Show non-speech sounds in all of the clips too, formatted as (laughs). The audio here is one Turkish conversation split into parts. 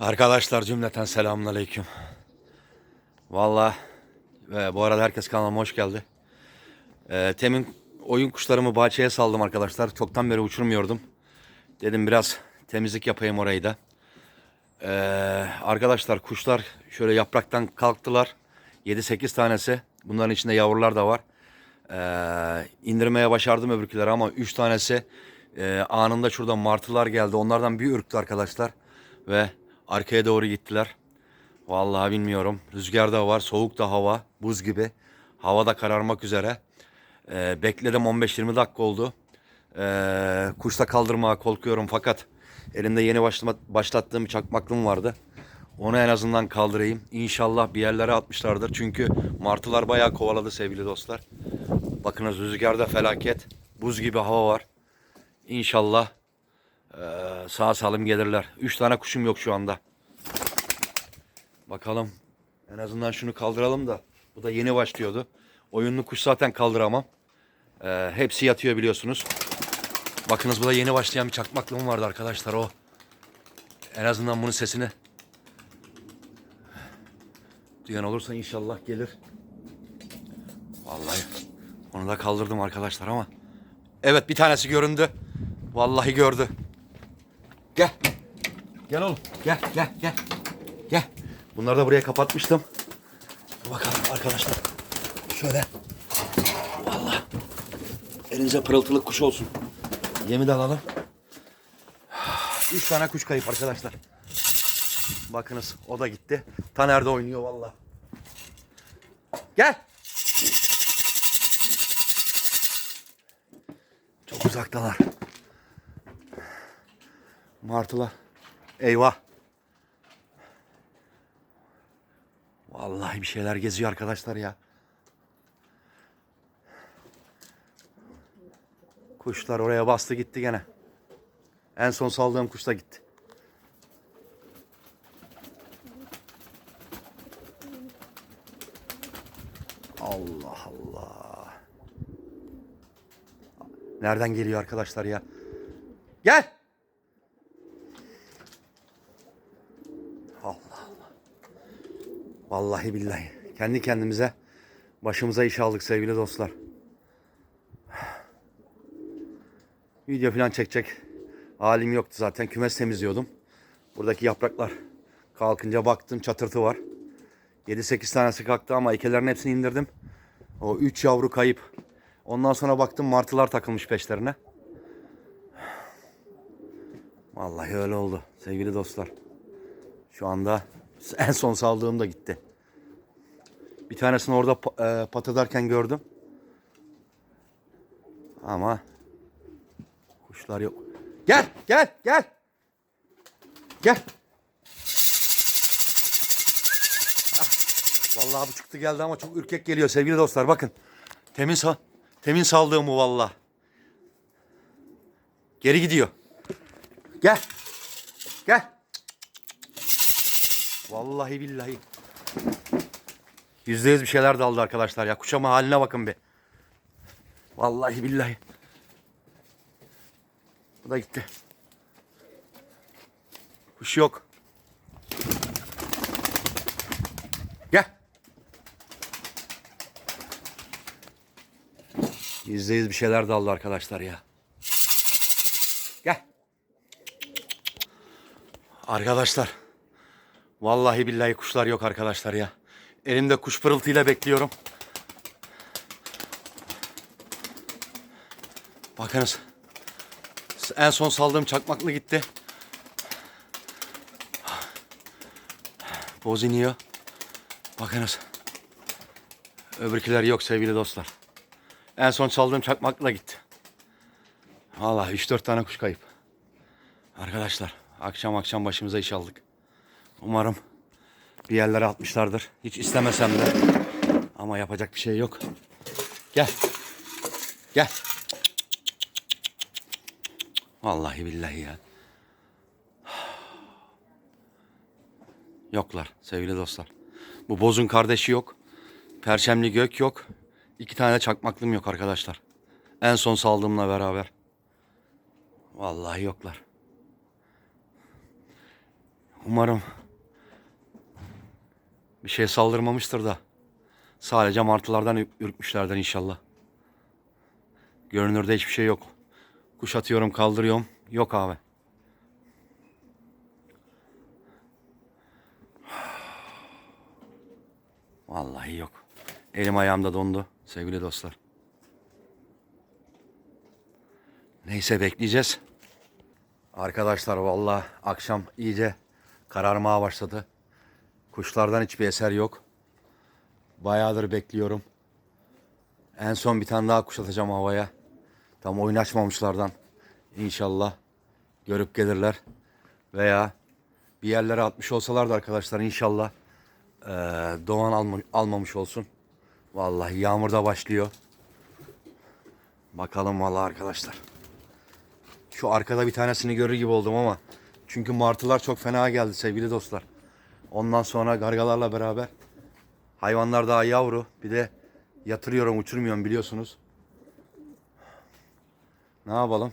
Arkadaşlar cümleten selamünaleyküm. Valla e, bu arada herkes kanalıma hoş geldi. E, temin oyun kuşlarımı bahçeye saldım arkadaşlar. Çoktan beri uçurmuyordum. Dedim biraz temizlik yapayım orayı da. E, arkadaşlar kuşlar şöyle yapraktan kalktılar. 7-8 tanesi. Bunların içinde yavrular da var. E, indirmeye başardım öbürküleri ama 3 tanesi e, anında şurada martılar geldi. Onlardan bir ürktü arkadaşlar. Ve arkaya doğru gittiler. Vallahi bilmiyorum. Rüzgar da var, soğuk da hava, buz gibi. Hava da kararmak üzere. Ee, bekledim 15-20 dakika oldu. Ee, kuşta kaldırmaya korkuyorum fakat elimde yeni başlama, başlattığım çakmaklım vardı. Onu en azından kaldırayım. İnşallah bir yerlere atmışlardır. Çünkü martılar bayağı kovaladı sevgili dostlar. Bakınız rüzgarda felaket. Buz gibi hava var. İnşallah ee, sağ salim gelirler. Üç tane kuşum yok şu anda. Bakalım. En azından şunu kaldıralım da. Bu da yeni başlıyordu. Oyunlu kuş zaten kaldıramam. Ee, hepsi yatıyor biliyorsunuz. Bakınız bu da yeni başlayan bir çakmaklığım vardı arkadaşlar o. En azından bunun sesini duyan olursa inşallah gelir. Vallahi onu da kaldırdım arkadaşlar ama. Evet bir tanesi göründü. Vallahi gördü. Gel. Gel oğlum. Gel gel gel. Gel. Bunları da buraya kapatmıştım. Bakalım arkadaşlar. Şöyle. Vallahi. Elinize pırıltılı kuş olsun. Yemi de alalım. Üç tane kuş kayıp arkadaşlar. Bakınız o da gitti. Taner de oynuyor vallahi. Gel. Çok uzaktalar. Martılar. Eyvah. Vallahi bir şeyler geziyor arkadaşlar ya. Kuşlar oraya bastı gitti gene. En son saldığım kuş da gitti. Allah Allah. Nereden geliyor arkadaşlar ya? Gel. Allah Allah. Vallahi billahi. Kendi kendimize başımıza iş aldık sevgili dostlar. Video falan çekecek halim yoktu zaten. Kümes temizliyordum. Buradaki yapraklar kalkınca baktım çatırtı var. 7-8 tanesi kalktı ama ikelerin hepsini indirdim. O 3 yavru kayıp. Ondan sonra baktım martılar takılmış peşlerine. Vallahi öyle oldu sevgili dostlar. Şu anda (laughs) en son saldığım da gitti. Bir tanesini orada e, patladarken gördüm. Ama kuşlar yok. Gel, gel, gel. Gel. Ah, Vallahi bu çıktı geldi ama çok ürkek geliyor sevgili dostlar. Bakın. Temin sa temin saldığım bu vallahi. Geri gidiyor. Gel. Gel. Vallahi billahi. Yüzde yüz bir şeyler daldı arkadaşlar ya. Kuşama haline bakın bir. Vallahi billahi. Bu da gitti. Kuş yok. Gel. Yüzde yüz bir şeyler daldı arkadaşlar ya. Gel. Arkadaşlar. Vallahi billahi kuşlar yok arkadaşlar ya. Elimde kuş pırıltıyla bekliyorum. Bakınız. En son saldığım çakmaklı gitti. Boz iniyor. Bakınız. Öbürkiler yok sevgili dostlar. En son saldığım çakmakla gitti. Vallahi 3-4 tane kuş kayıp. Arkadaşlar akşam akşam başımıza iş aldık. Umarım bir yerlere atmışlardır. Hiç istemesem de. Ama yapacak bir şey yok. Gel. Gel. Vallahi billahi ya. Yoklar sevgili dostlar. Bu bozun kardeşi yok. Perçemli gök yok. İki tane çakmaklım yok arkadaşlar. En son saldığımla beraber. Vallahi yoklar. Umarım bir şey saldırmamıştır da sadece martılardan ür- ürkmüşlerdir inşallah. Görünürde hiçbir şey yok. Kuş atıyorum kaldırıyorum. Yok abi. Vallahi yok. Elim ayağım da dondu sevgili dostlar. Neyse bekleyeceğiz. Arkadaşlar vallahi akşam iyice kararmaya başladı. Kuşlardan hiçbir eser yok. Bayağıdır bekliyorum. En son bir tane daha kuş atacağım havaya. Tam oyun açmamışlardan. İnşallah görüp gelirler. Veya bir yerlere atmış olsalar da arkadaşlar inşallah eee, Doğan alma- almamış olsun. Vallahi yağmur da başlıyor. Bakalım vallahi arkadaşlar. Şu arkada bir tanesini görür gibi oldum ama çünkü martılar çok fena geldi sevgili dostlar. Ondan sonra gargalarla beraber hayvanlar daha yavru. Bir de yatırıyorum uçurmuyorum biliyorsunuz. Ne yapalım?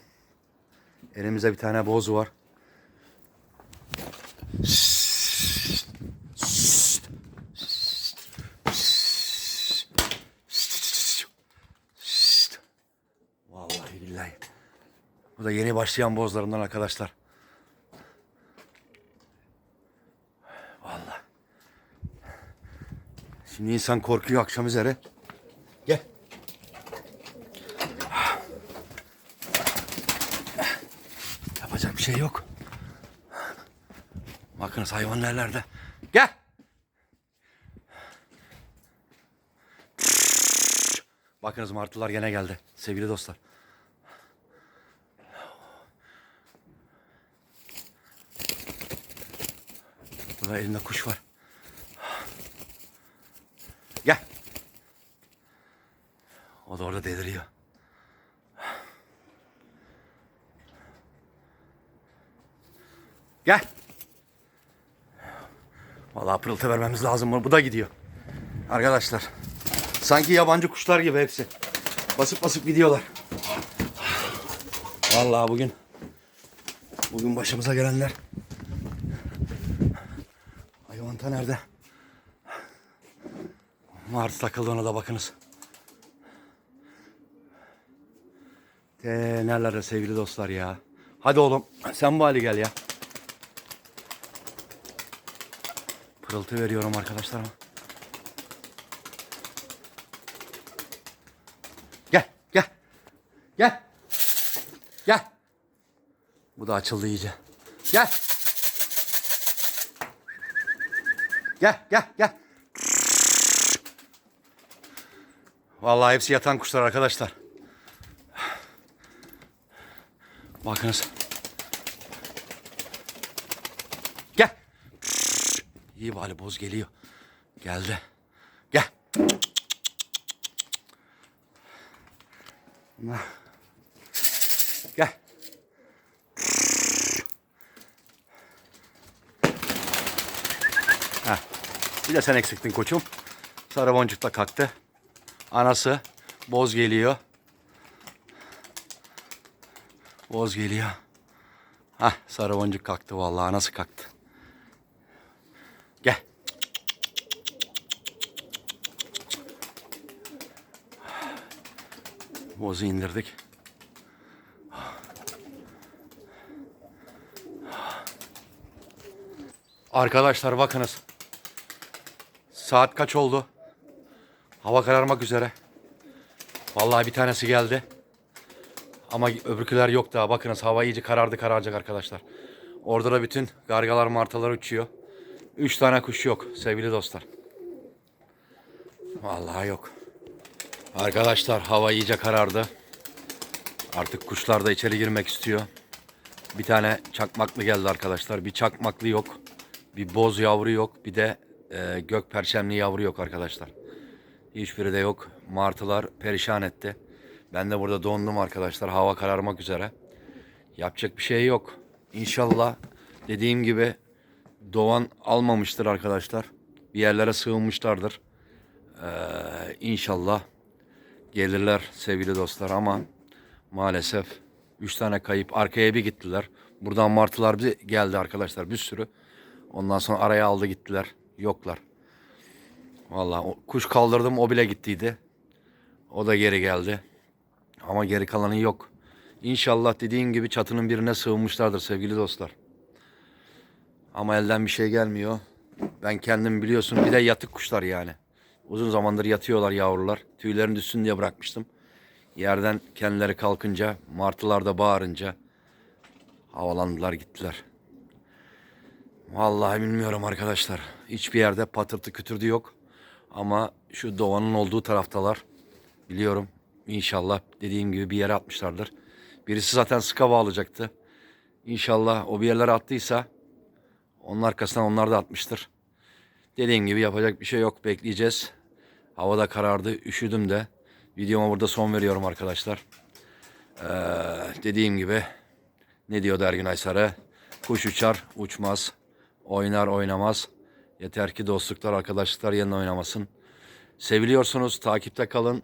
Elimizde bir tane boz var. Vallahi billahi. Bu da yeni başlayan bozlarımdan arkadaşlar. Vallahi. Şimdi insan korkuyor akşam üzere. Gel. Yapacak bir şey yok. Bakınız hayvan nerelerde. Gel. Bakınız martılar gene geldi sevgili dostlar. Burada elinde kuş var. O da orada deliriyor. Gel. Vallahi pırıltı vermemiz lazım. Bu da gidiyor. Arkadaşlar. Sanki yabancı kuşlar gibi hepsi. Basıp basıp gidiyorlar. Vallahi bugün bugün başımıza gelenler. Hayvanta nerede? Martı takıldı ona da bakınız. Te nerelerde sevgili dostlar ya. Hadi oğlum sen bu hali gel ya. Pırıltı veriyorum arkadaşlar. Gel gel. Gel. Gel. Bu da açıldı iyice. Gel. Gel gel gel. Vallahi hepsi yatan kuşlar arkadaşlar. Bakınız. Gel. İyi bari boz geliyor. Geldi. Gel. Gel. Heh. Bir de sen eksiktin koçum. Sarı boncuk da kalktı. Anası boz geliyor. Boz geliyor. Hah sarı boncuk kalktı vallahi anası kalktı. Gel. Bozu indirdik. Arkadaşlar bakınız. Saat kaç oldu? Hava kararmak üzere. Vallahi bir tanesi geldi. Ama öbürküler yok daha. Bakınız hava iyice karardı kararacak arkadaşlar. Orada da bütün gargalar martalar uçuyor. Üç tane kuş yok sevgili dostlar. Vallahi yok. Arkadaşlar hava iyice karardı. Artık kuşlar da içeri girmek istiyor. Bir tane çakmaklı geldi arkadaşlar. Bir çakmaklı yok. Bir boz yavru yok. Bir de e, gök perçemli yavru yok arkadaşlar. Hiçbiri de yok. Martılar perişan etti. Ben de burada dondum arkadaşlar. Hava kararmak üzere. Yapacak bir şey yok. İnşallah dediğim gibi Doğan almamıştır arkadaşlar. Bir yerlere sığınmışlardır. Ee, inşallah gelirler sevgili dostlar ama maalesef 3 tane kayıp arkaya bir gittiler. Buradan martılar bir geldi arkadaşlar bir sürü. Ondan sonra araya aldı gittiler. Yoklar. Vallahi o- kuş kaldırdım o bile gittiydi. O da geri geldi. Ama geri kalanı yok. İnşallah dediğin gibi çatının birine sığınmışlardır sevgili dostlar. Ama elden bir şey gelmiyor. Ben kendim biliyorsun bir de yatık kuşlar yani. Uzun zamandır yatıyorlar yavrular. Tüylerini düşsün diye bırakmıştım. Yerden kendileri kalkınca, martılar da bağırınca havalandılar gittiler. Vallahi bilmiyorum arkadaşlar. Hiçbir yerde patırtı kütürdü yok. Ama şu doğanın olduğu taraftalar. Biliyorum. İnşallah dediğim gibi bir yere atmışlardır. Birisi zaten sıka bağlayacaktı. İnşallah o bir yerlere attıysa onun arkasından onlar da atmıştır. Dediğim gibi yapacak bir şey yok. Bekleyeceğiz. Hava da karardı. Üşüdüm de. Videoma burada son veriyorum arkadaşlar. Ee, dediğim gibi ne diyordu Ergün Aysar'ı? Kuş uçar, uçmaz. Oynar, oynamaz. Yeter ki dostluklar, arkadaşlıklar yerine oynamasın. Seviliyorsunuz. Takipte kalın.